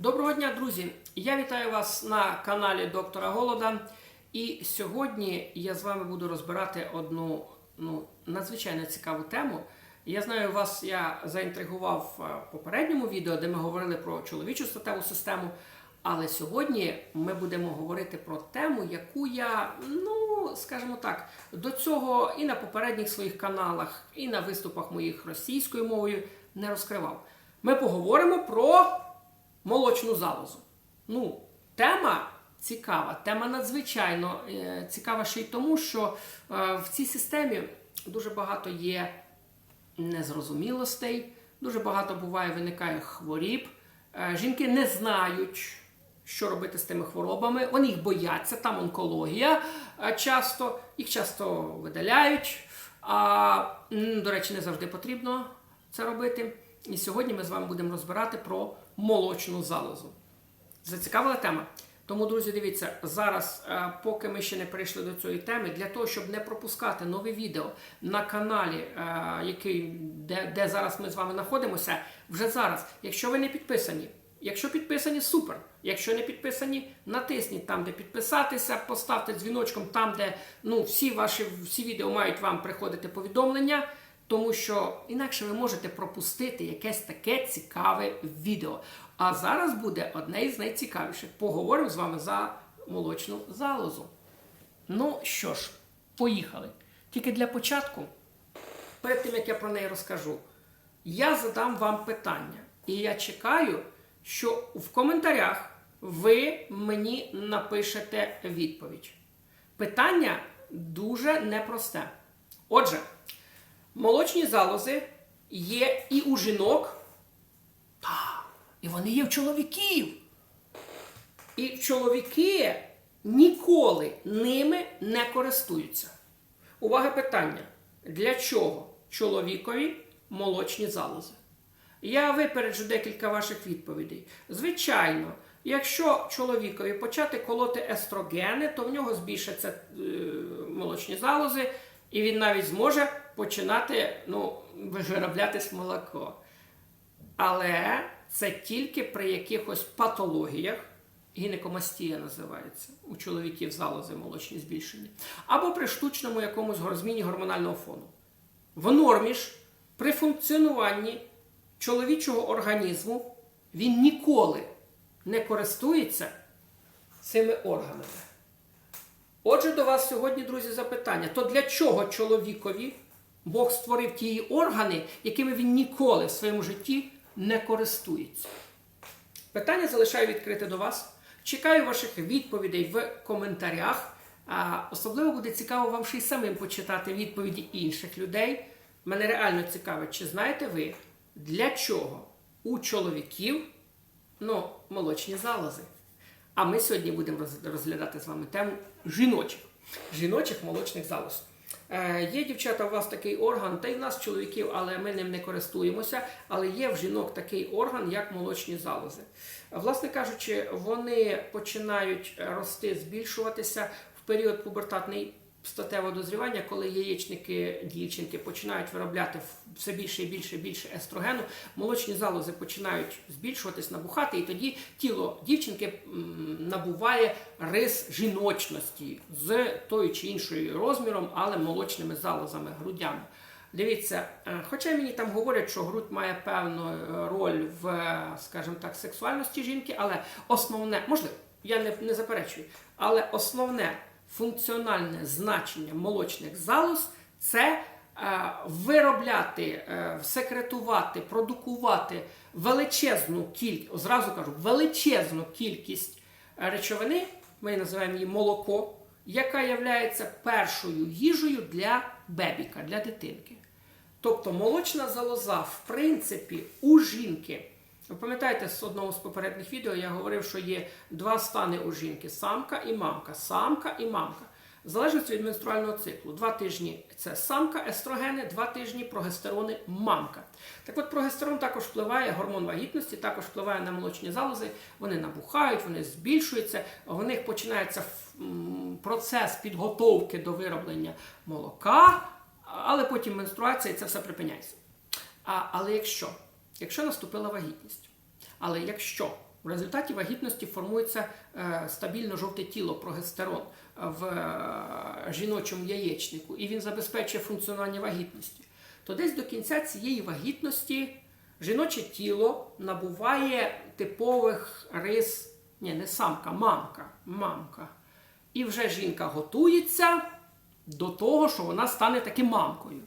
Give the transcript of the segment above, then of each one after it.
Доброго дня, друзі! Я вітаю вас на каналі доктора Голода. І сьогодні я з вами буду розбирати одну ну, надзвичайно цікаву тему. Я знаю, вас я заінтригував е, в попередньому відео, де ми говорили про чоловічу статеву систему. Але сьогодні ми будемо говорити про тему, яку я, ну скажімо так, до цього і на попередніх своїх каналах, і на виступах моїх російською мовою не розкривав. Ми поговоримо про молочну залозу. Ну, тема цікава, тема надзвичайно е, цікава ще й тому, що е, в цій системі дуже багато є незрозумілостей, дуже багато буває, виникає хворіб. Е, Жінки не знають, що робити з тими хворобами. Вони їх бояться, там онкологія часто, їх часто видаляють. А, до речі, не завжди потрібно це робити. І сьогодні ми з вами будемо розбирати про молочну залозу. Зацікавила тема? Тому, друзі, дивіться, зараз, е, поки ми ще не перейшли до цієї теми, для того, щоб не пропускати нове відео на каналі, е, який, де, де зараз ми з вами знаходимося, вже зараз, якщо ви не підписані, якщо підписані, супер. Якщо не підписані, натисніть там, де підписатися, поставте дзвіночком там, де ну, всі ваші всі відео мають вам приходити повідомлення. Тому що інакше ви можете пропустити якесь таке цікаве відео. А зараз буде одне із найцікавіших. Поговоримо з вами за молочну залозу. Ну що ж, поїхали. Тільки для початку, перед тим як я про неї розкажу, я задам вам питання. І я чекаю, що в коментарях ви мені напишете відповідь. Питання дуже непросте. Отже. Молочні залози є і у жінок, та, і вони є в чоловіків. І чоловіки ніколи ними не користуються. Увага питання: для чого чоловікові молочні залози? Я випереджу декілька ваших відповідей. Звичайно, якщо чоловікові почати колоти естрогени, то в нього збільшаться е, молочні залози, і він навіть зможе починати ну, вироблятись молоко. Але це тільки при якихось патологіях, гінекомастія називається, у чоловіків залози молочні збільшення, або при штучному якомусь зміні гормонального фону. В нормі ж при функціонуванні чоловічого організму він ніколи не користується цими органами. Отже, до вас сьогодні, друзі, запитання: то для чого чоловікові Бог створив ті органи, якими він ніколи в своєму житті не користується? Питання залишаю відкрите до вас. Чекаю ваших відповідей в коментарях. А Особливо буде цікаво вам ще й самим почитати відповіді інших людей. Мене реально цікавить, чи знаєте ви, для чого у чоловіків ну, молочні залози? А ми сьогодні будемо розглядати з вами тему жіночих, жіночих молочних залоз. Е, є дівчата, у вас такий орган, та й в нас чоловіків, але ми ним не користуємося. Але є в жінок такий орган, як молочні залози. Власне кажучи, вони починають рости, збільшуватися в період пубертатний статевого дозрівання, коли яєчники дівчинки починають виробляти все більше і більше і більше естрогену, молочні залози починають збільшуватись, набухати, і тоді тіло дівчинки набуває рис жіночності з тою чи іншою розміром, але молочними залозами, грудями. Дивіться, е, хоча мені там говорять, що грудь має певну е, роль в, скажімо так, сексуальності жінки, але основне, можливо, я не, не заперечую, але основне функціональне значення молочних залоз це е, виробляти, е, секретувати, продукувати величезну кількість, зразу кажу, величезну кількість речовини, ми називаємо її молоко, яка є першою їжею для бебіка, для дитинки. Тобто молочна залоза, в принципі, у жінки. Ви пам'ятаєте, з одного з попередніх відео я говорив, що є два стани у жінки самка і мамка. Самка і мамка. Залежить від менструального циклу. Два тижні це самка, естрогени, два тижні прогестерони мамка. Так от прогестерон також впливає, гормон вагітності, також впливає на молочні залози, вони набухають, вони збільшуються, в них починається процес підготовки до вироблення молока, але потім менструація і це все припиняється. А, Але якщо Якщо наступила вагітність. Але якщо В результаті вагітності формується е, стабільно жовте тіло, прогестерон в е, жіночому яєчнику, і він забезпечує функціонування вагітності. То десь до кінця цієї вагітності жіноче тіло набуває типових рис, ні, не самка, мамка, мамка. І вже жінка готується до того, що вона стане таки мамкою.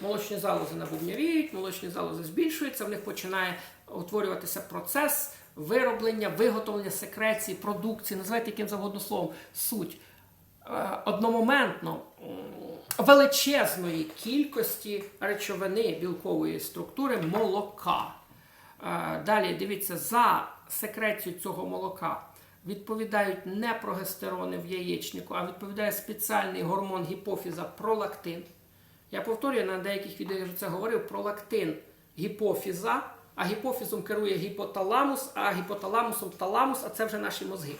Молочні залози набувнявіють, молочні залози збільшуються, в них починає утворюватися процес вироблення, виготовлення секреції, продукції, називайте яким завгодно словом, суть. Е, Одномоментно величезної кількості речовини білкової структури молока. Е, Далі дивіться, за секрецію цього молока відповідають не прогестерони в яєчнику, а відповідає спеціальний гормон гіпофіза пролактин. Я повторюю, на деяких відео вже це говорив, пролактин гіпофіза, а гіпофізом керує гіпоталамус, а гіпоталамусом таламус, а це вже наші мозги.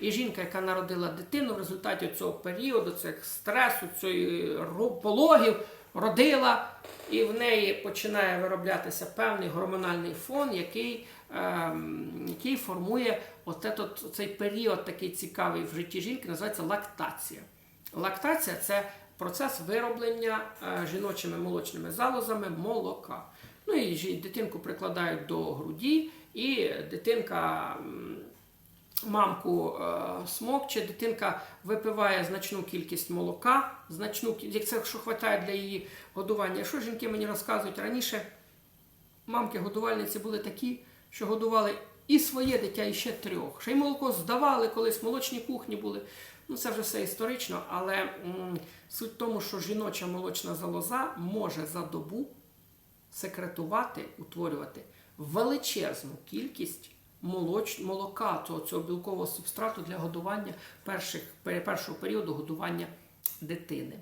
І жінка, яка народила дитину в результаті цього періоду, цих стресу, цієї пологів, родила, і в неї починає вироблятися певний гормональний фон, який, ем, який формує цей період такий цікавий в житті жінки, називається лактація. Лактація це процес вироблення е, жіночими молочними залозами молока. Ну і дитинку прикладають до груді, і дитинка мамку е, смокче, дитинка випиває значну кількість молока, значну як це що вистачає для її годування. Що жінки мені розказують раніше? Мамки-годувальниці були такі, що годували і своє дитя, і ще трьох. Ще й молоко здавали колись, молочні кухні були. Ну, це вже все історично, але м, суть в тому, що жіноча молочна залоза може за добу секретувати, утворювати величезну кількість молоч, молока, цього, цього білкового субстрату для годування перших, першого періоду годування дитини.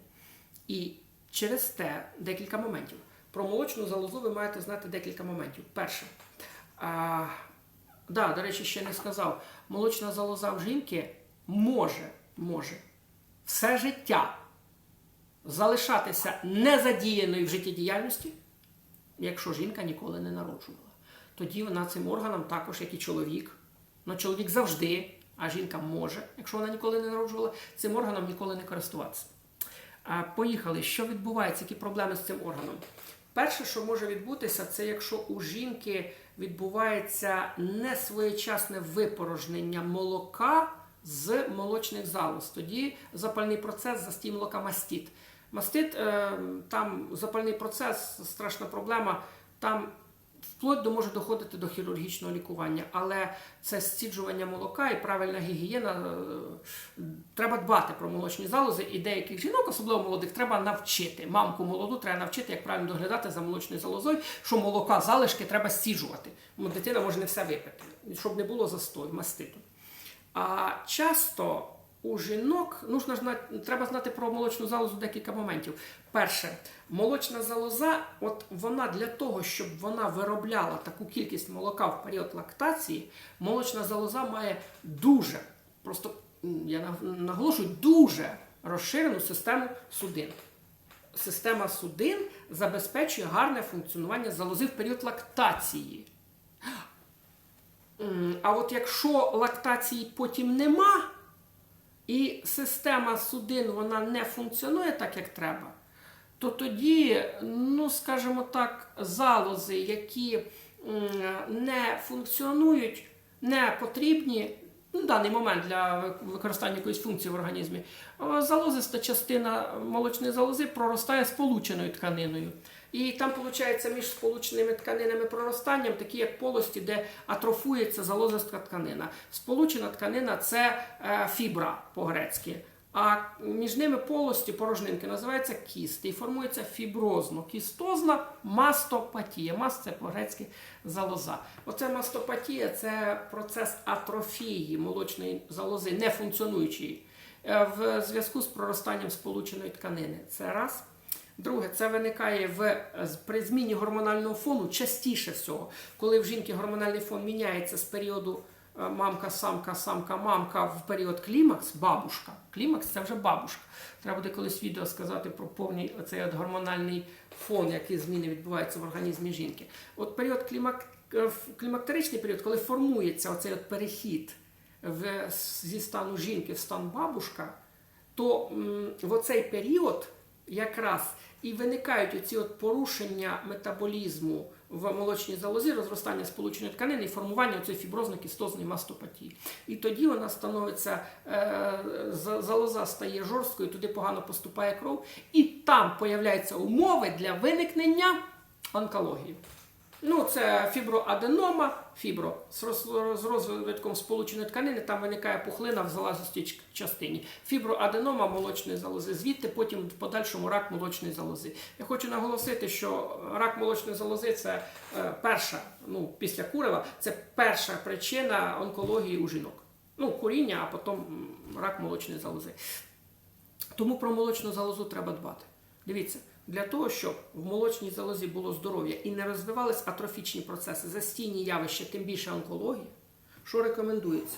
І через те декілька моментів. Про молочну залозу ви маєте знати декілька моментів. Перше, а, да, до речі, ще не сказав. Молочна залоза в жінки може, може все життя залишатися незадіяною в життєдіяльності, якщо жінка ніколи не народжувала. Тоді вона цим органом також, як і чоловік. Ну, чоловік завжди, а жінка може, якщо вона ніколи не народжувала, цим органом ніколи не користуватися. А, Поїхали. Що відбувається? Які проблеми з цим органом? Перше, що може відбутися, це якщо у жінки відбувається несвоєчасне випорожнення молока з молочних залоз. Тоді запальний процес застій молока мастит. Мастит, е, там запальний процес, страшна проблема. Там вплоть до може доходити до хірургічного лікування, але це стіджування молока і правильна гігієна. е, Треба дбати про молочні залози, і деяких жінок, особливо молодих, треба навчити. Мамку молоду треба навчити, як правильно доглядати за молочною залозою, що молока залишки треба стіджувати. Дитина може не все випити, щоб не було застою, маститу. А часто у жінок нужно знати, треба знати про молочну залозу декілька моментів. Перше, молочна залоза, от вона для того, щоб вона виробляла таку кількість молока в період лактації, молочна залоза має дуже, просто я наголошую, дуже розширену систему судин. Система судин забезпечує гарне функціонування залози в період лактації. А от якщо лактації потім нема, і система судин вона не функціонує так, як треба, то тоді, ну скажімо так, залози, які не функціонують, не потрібні на даний момент для використання якоїсь функції в організмі, залозиста частина молочної залози проростає сполученою тканиною. І там, виходить, між сполученими тканинами проростанням, такі як полості, де атрофується залозиста тканина. Сполучена тканина це е, фібра по-грецьки. А між ними полості порожнинки називаються кісти і формується фіброзно-кістозна мастопатія. Маст це по-грецьки залоза. Оце мастопатія це процес атрофії молочної залози, нефункціонуючої е, в зв'язку з проростанням сполученої тканини. Це раз. Друге, це виникає в, при зміні гормонального фону частіше всього, коли в жінки гормональний фон міняється з періоду е, мамка, самка, самка, мамка в період клімакс, бабушка. Клімакс це вже бабушка. Треба буде колись відео сказати про повний оцей от гормональний фон, які зміни відбуваються в організмі жінки. От період клімак, клімактеричний період, коли формується оцей от перехід в, зі стану жінки в стан бабушка, то в оцей період якраз і виникають оці от порушення метаболізму в молочній залозі, розростання сполученої тканини і формування цієї фіброзно-кістозної мастопатії. І тоді вона становиться, е, залоза стає жорсткою, туди погано поступає кров, і там появляються умови для виникнення онкології. Ну, це фіброаденома, фібро з роз- розвитком сполученої тканини, там виникає пухлина в залозистій частині. Фіброаденома молочної залози, звідти потім в подальшому рак молочної залози. Я хочу наголосити, що рак молочної залози це е, перша, ну, після курева, це перша причина онкології у жінок. Ну, куріння, а потім рак молочної залози. Тому про молочну залозу треба дбати. Дивіться, для того, щоб в молочній залозі було здоров'я і не розвивались атрофічні процеси, застійні явища, тим більше онкології, що рекомендується?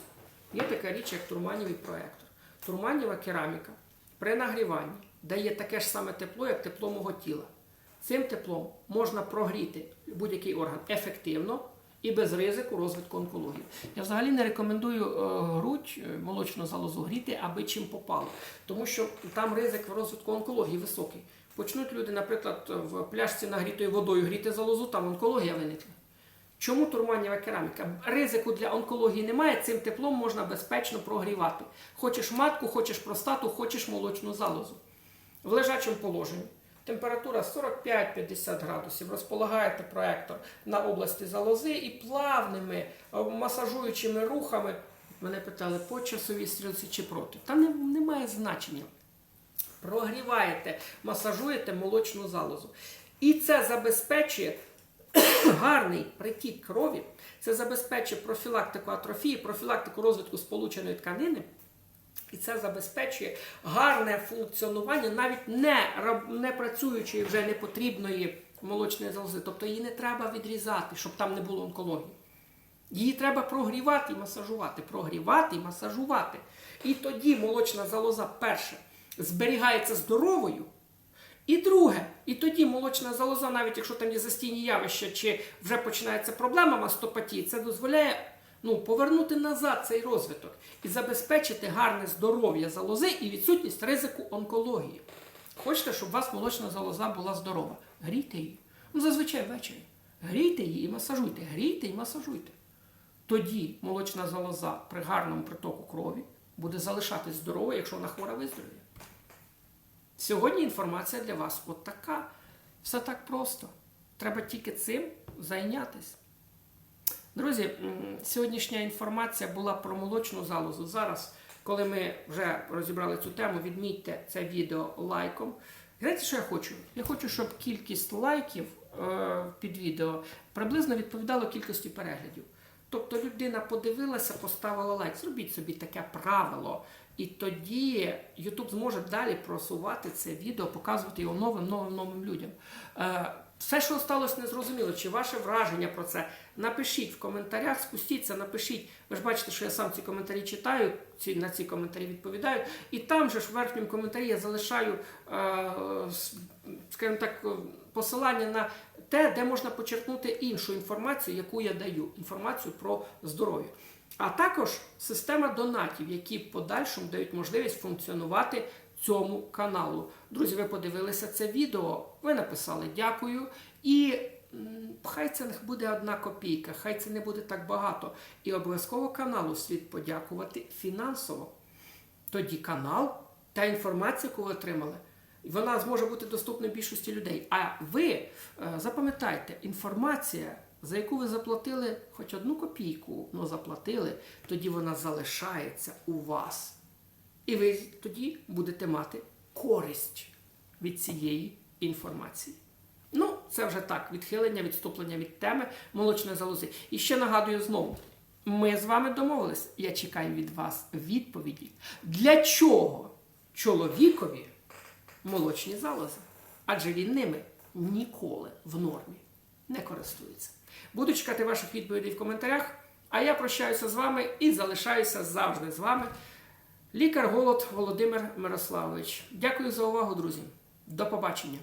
Є така річ, як турманівий проектор. Турманіва кераміка при нагріванні дає таке ж саме тепло, як тепло мого тіла. Цим теплом можна прогріти будь-який орган ефективно і без ризику розвитку онкології. Я взагалі не рекомендую е, грудь, е, молочну залозу гріти, аби чим попало, тому що там ризик розвитку онкології високий. Почнуть люди, наприклад, в пляшці нагрітою водою гріти залозу, там онкологія виникне. Чому турманіва кераміка? Ризику для онкології немає, цим теплом можна безпечно прогрівати. Хочеш матку, хочеш простату, хочеш молочну залозу. В лежачому положенні. Температура 45-50 градусів. Розполагаєте проектор на області залози і плавними е, масажуючими рухами. Мене питали по часовій стрілці чи проти. Та не, немає значення. Прогріваєте, масажуєте молочну залозу. І це забезпечує гарний притік крові, це забезпечує профілактику атрофії, профілактику розвитку сполученої тканини. І це забезпечує гарне функціонування навіть не, не працюючої вже непотрібної молочної залози. Тобто її не треба відрізати, щоб там не було онкології. Її треба прогрівати і масажувати, прогрівати і масажувати. І тоді молочна залоза, перше, зберігається здоровою. І друге, і тоді молочна залоза, навіть якщо там є застійні явища, чи вже починається проблема мастопатії, це дозволяє ну, повернути назад цей розвиток і забезпечити гарне здоров'я залози і відсутність ризику онкології. Хочете, щоб у вас молочна залоза була здорова? Грійте її. Ну, зазвичай ввечері. Грійте її і масажуйте, грійте і масажуйте. Тоді молочна залоза при гарному притоку крові буде залишатись здоровою, якщо вона хвора виздоровіє. Сьогодні інформація для вас от така. Все так просто. Треба тільки цим зайнятися. Друзі, сьогоднішня інформація була про молочну залозу. Зараз, коли ми вже розібрали цю тему, відмітьте це відео лайком. Знаєте, що я хочу? Я хочу, щоб кількість лайків е, під відео приблизно відповідала кількості переглядів. Тобто людина подивилася, поставила лайк. Зробіть собі таке правило. І тоді YouTube зможе далі просувати це відео, показувати його новим, новим, новим людям. Е, все, що сталося, незрозуміло, чи ваше враження про це, напишіть в коментарях, спустіться, напишіть. Ви ж бачите, що я сам ці коментарі читаю, ці, на ці коментарі відповідаю. І там же ж в верхньому коментарі я залишаю, е, скажімо так, посилання на те, де можна почерпнути іншу інформацію, яку я даю, інформацію про здоров'я. А також система донатів, які в подальшому дають можливість функціонувати цьому каналу. Друзі, ви подивилися це відео, ви написали дякую. І хай це не буде одна копійка, хай це не буде так багато. І обов'язково каналу слід подякувати фінансово. Тоді канал та інформація, яку ви отримали, вона зможе бути доступна більшості людей. А ви е, запам'ятайте, інформація, за яку ви заплатили хоч одну копійку, але заплатили, тоді вона залишається у вас. І ви тоді будете мати користь від цієї інформації. Ну, це вже так, відхилення, відступлення від теми молочної залози. І ще нагадую знову: ми з вами домовились. Я чекаю від вас відповіді. Для чого чоловікові молочні залози? Адже він ними ніколи в нормі не користується. Буду чекати ваших відповідей в коментарях. А я прощаюся з вами і залишаюся завжди з вами. Лікар Голод Володимир Мирославович. Дякую за увагу, друзі. До побачення.